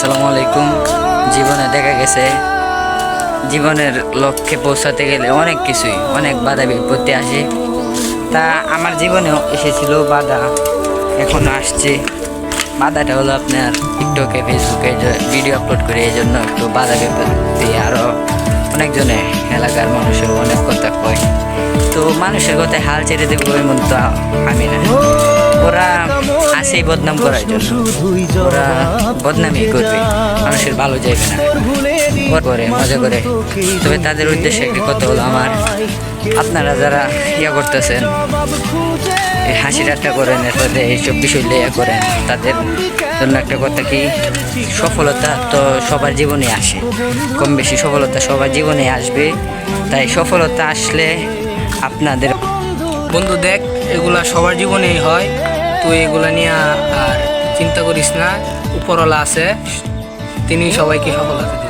আসসালামু আলাইকুম। জীবনে দেখা গেছে, জীবনের লক্ষ্যে পৌঁছাতে গেলে অনেক কিছুই, অনেক বাধা বিপত্তি আসে। তা আমার জীবনেও এসেছিল বাধা, এখন আসছে। বাধাটা হলো আপনার টিকটকে ফেসবুকে ভিডিও আপলোড করে এই জন্য একটু বাধা বিপত্তি আরও অনেকজনে এলাকার মানুষের অনেক কথা কয়। তো মানুষের কথায় হাল ছেড়ে দেবো এমন তো আমি না। ওরা আসেই বদনাম করার জন্য। ওরা বদনামই করবে, মানুষের ভালো যাইবে না। করে মজা করে। তবে তাদের উদ্দেশ্যে একটি কথা হলো আমার, আপনারা যারা ইয়া করতেছেন, এই হাসি ঠাট্টা করেন, এরপরে এইসব বিষয় ইয়া করেন, তাদের জন্য একটা কথা কি, সফলতা তো সবার জীবনে আসে। কম বেশি সফলতা সবার জীবনে আসবে। তাই সফলতা আসলে আপনাদের বন্ধু দেখ, এগুলা সবার জীবনেই হয়। তুই এগুলো নিয়ে আর চিন্তা করিস না উপরওয়ালা আছে তিনি সবাইকে দেবেন ইনশাল্লাহ